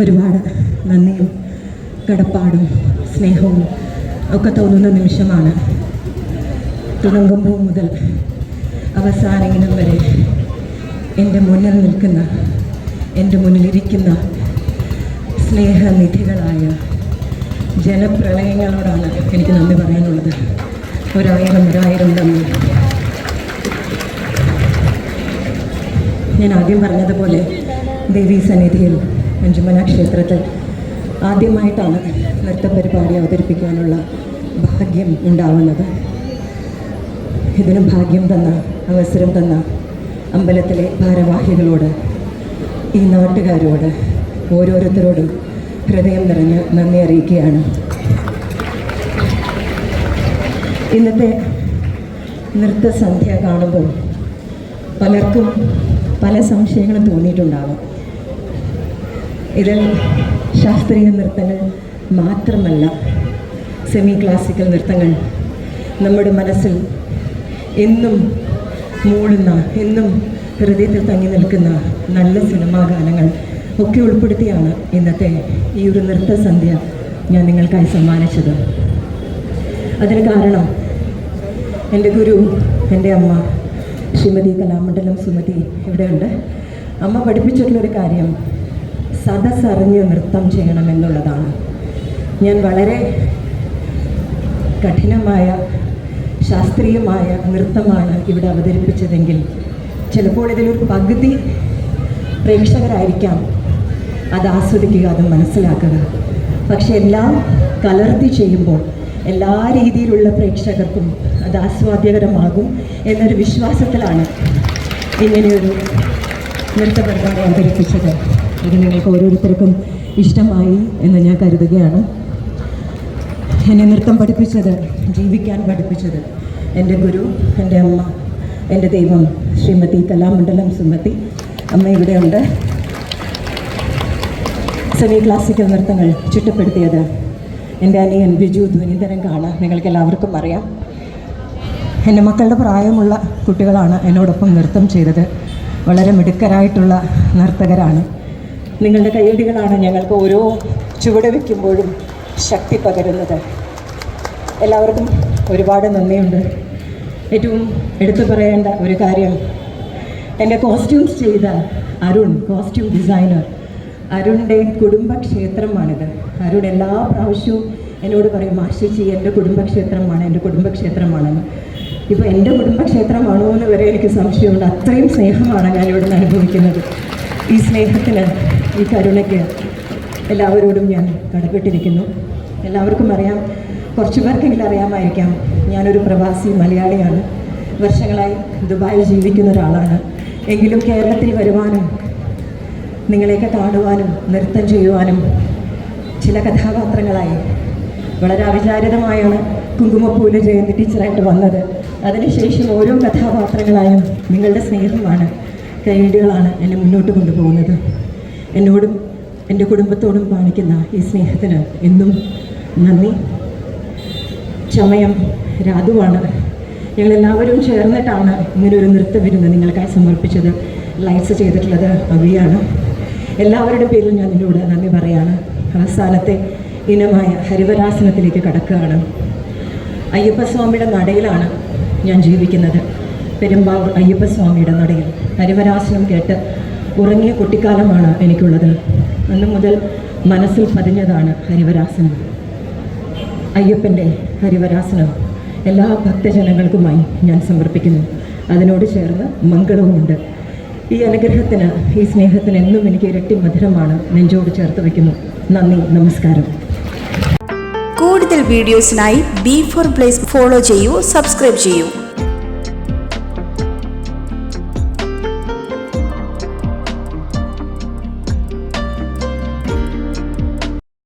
ഒരുപാട് നന്ദിയും കടപ്പാടും സ്നേഹവും ഒക്കെ തോന്നുന്ന നിമിഷമാണ് തുടങ്ങുമ്പോൾ മുതൽ അവസാനിക്കണം വരെ എന്റെ മുന്നിൽ നിൽക്കുന്ന എന്റെ മുന്നിലിരിക്കുന്ന സ്നേഹനിധികളായ ജനപ്രളയങ്ങളോടാണ് എനിക്ക് നന്ദി പറയാനുള്ളത്. ഒരായിരം ഒരായിരം നന്ദി. ഞാൻ ആദ്യം പറഞ്ഞതുപോലെ ദേവീ സന്നിധിയിൽ മഞ്ജുമല ക്ഷേത്രത്തിൽ ആദ്യമായിട്ടാണ് നൃത്തപരിപാടി അവതരിപ്പിക്കാനുള്ള ഭാഗ്യം ഉണ്ടാവുന്നത്. ഇതിന് ഭാഗ്യം തന്ന അവസരം തന്ന അമ്പലത്തിലെ ഭാരവാഹികളോട് ഈ നാട്ടുകാരോട് ഓരോരുത്തരോടും ഹൃദയം നിറഞ്ഞ് നന്ദി അറിയിക്കുകയാണ്. ഇന്നത്തെ നൃത്തസന്ധ്യ കാണുമ്പോൾ പലർക്കും പല സംശയങ്ങളും തോന്നിയിട്ടുണ്ടാകും ഇത് ശാസ്ത്രീയ നൃത്തങ്ങൾ മാത്രമല്ല സെമി ക്ലാസിക്കൽ നൃത്തങ്ങൾ നമ്മുടെ മനസ്സിൽ എന്നും മൂടുന്ന എന്നും ഹൃദയത്തിൽ തങ്ങി നിൽക്കുന്ന നല്ല സിനിമാ ഗാനങ്ങൾ ഒക്കെ ഉൾപ്പെടുത്തിയാണ് ഇന്നത്തെ ഈ ഒരു നൃത്തസന്ധ്യ ഞാൻ നിങ്ങൾക്കായി സമ്മാനിച്ചത്. അതിന് കാരണം എന്റെ ഗുരു എന്റെ അമ്മ ശ്രീമതി കലാമണ്ഡലം സുമതി ഇവിടെയുണ്ട്. അമ്മ പഠിപ്പിച്ചിട്ടുള്ളൊരു കാര്യം സദസ്സറിഞ്ഞ് നൃത്തം ചെയ്യണമെന്നുള്ളതാണ്. ഞാൻ വളരെ കഠിനമായ ശാസ്ത്രീയമായ നൃത്തമാണ് ഇവിടെ അവതരിപ്പിച്ചതെങ്കിൽ ചിലപ്പോൾ ഇതിലൊരു പകുതി പ്രേക്ഷകരായിരിക്കാം അത് ആസ്വദിക്കുക അത് മനസ്സിലാക്കുക. പക്ഷെ എല്ലാം കലർത്തി ചെയ്യുമ്പോൾ എല്ലാ രീതിയിലുള്ള പ്രേക്ഷകർക്കും അത് ആസ്വാദ്യകരമാകും എന്നൊരു വിശ്വാസത്തിലാണ് ഇങ്ങനെയൊരു നൃത്ത പരിപാടി അവതരിപ്പിച്ചത്. ഇത് നിങ്ങൾക്ക് ഓരോരുത്തർക്കും ഇഷ്ടമായി എന്ന് ഞാൻ കരുതുകയാണ്. എന്നെ നൃത്തം പഠിപ്പിച്ചത് ജീവിക്കാൻ പഠിപ്പിച്ചത് എന്റെ ഗുരു എന്റെ അമ്മ എന്റെ ദൈവം ശ്രീമതി കലാമണ്ഡലം സുമതി. അമ്മ ഇവിടെയുണ്ട്. സെമി ക്ലാസിക്കൽ നൃത്തങ്ങൾ ചുറ്റപ്പെടുത്തിയത് എന്റെ അനിയൻ ബിജു ധ്വനിധരൻ കാണാം നിങ്ങൾക്ക് എല്ലാവർക്കും അറിയാം. എന്റെ മക്കളുടെ പ്രായമുള്ള കുട്ടികളാണ് എന്നോടൊപ്പം നൃത്തം ചെയ്തത്. വളരെ മിടുക്കരായിട്ടുള്ള നർത്തകരാണ്. നിങ്ങളുടെ കയ്യടികളാണ് ഞങ്ങൾക്ക് ഓരോ ചുവട് വയ്ക്കുമ്പോഴും ശക്തി പകരുന്നത്. എല്ലാവർക്കും ഒരുപാട് നന്ദിയുണ്ട്. ഏറ്റവും എടുത്തു പറയേണ്ട ഒരു കാര്യം എന്റെ കോസ്റ്റ്യൂംസ് ചെയ്ത അരുൺ കോസ്റ്റ്യൂം ഡിസൈനർ അരുണിന്റെ കുടുംബക്ഷേത്രമാണിത്. അരുൺ എല്ലാ പ്രാവശ്യവും എന്നോട് പറയും മാഷിച്ചി എന്റെ കുടുംബക്ഷേത്രമാണ് എന്റെ കുടുംബക്ഷേത്രമാണെന്ന്. ഇപ്പോൾ എന്റെ കുടുംബക്ഷേത്രമാണോ എന്ന് വരെ എനിക്ക് സംശയമുണ്ട്. അത്രയും സ്നേഹമാണ് ഞാൻ ഇവിടെ അനുഭവിക്കുന്നത്. ഈ സ്നേഹത്തിന് ഈ കരുണയ്ക്ക് എല്ലാവരോടും ഞാൻ കടപ്പെട്ടിരിക്കുന്നു. എല്ലാവർക്കും അറിയാം കുറച്ച് പേർക്കെങ്കിലും അറിയാമായിരിക്കാം ഞാനൊരു പ്രവാസി മലയാളിയാണ്. വർഷങ്ങളായി ദുബായിൽ ജീവിക്കുന്ന ഒരാളാണ്. എങ്കിലും കേരളത്തിൽ വരുവാനും നിങ്ങളെയൊക്കെ കാണുവാനും നൃത്തം ചെയ്യുവാനും ചില കഥാപാത്രങ്ങളായി വളരെ അവിചാരിതമായാണ് കുങ്കുമപ്പൂൽ ജയന്തി ടീച്ചറായിട്ട് വന്നത്. അതിനുശേഷം ഓരോ കഥാപാത്രങ്ങളായും നിങ്ങളുടെ സ്നേഹമാണ് കൈയടികളാണ് എന്നെ മുന്നോട്ട് കൊണ്ടുപോകുന്നത്. എന്നോടും എന്റെ കുടുംബത്തോടും കാണിക്കുന്ന ഈ സ്നേഹത്തിന് എന്നും നന്ദി. ചമയം രാധുവാണ്. ഞങ്ങളെല്ലാവരും ചേർന്നിട്ടാണ് ഇങ്ങനെ ഒരു നൃത്ത വിരുന്ന് നിങ്ങൾക്കായി സമർപ്പിച്ചത്. ലൈറ്റ്സ് ചെയ്തിട്ടുള്ളത് അവിയാണ് എല്ലാവരുടെ പേരിൽ ഞാൻ നിന്നോട് നന്ദി പറയാണ്. അവസാനത്തെ ഇനമായ ഹരിവരാസനത്തിലേക്ക് കടക്കുകയാണ്. അയ്യപ്പസ്വാമിയുടെ നടയിലാണ് ഞാൻ ജീവിക്കുന്നത്. പെരുമ്പാവൂർ അയ്യപ്പസ്വാമിയുടെ നടയിൽ ഹരിവരാസനം കേട്ട് ഉറങ്ങിയ കുട്ടിക്കാലമാണ് എനിക്കുള്ളത്. അന്നു മുതൽ മനസ്സിൽ പതിഞ്ഞതാണ് ഹരിവരാസനം. അയ്യപ്പന്റെ ഹരിവരാസനം എല്ലാ ഭക്തജനങ്ങൾക്കുമായി ഞാൻ സമർപ്പിക്കുന്നു. അതിനോട് ചേർന്ന് മംഗളവുമുണ്ട്. ഈ അനുഗ്രഹത്തിന് ഈ സ്നേഹത്തിന് എന്നും എനിക്ക് ഇരട്ടി മധുരമാണ്. നെഞ്ചോട് ചേർത്ത് വയ്ക്കുന്നു. നന്ദി നമസ്കാരം. കൂടുതൽ വീഡിയോസിനായി ബി ഫോർ പ്ലേസ് ഫോളോ ചെയ്യൂ സബ്സ്ക്രൈബ് ചെയ്യൂ.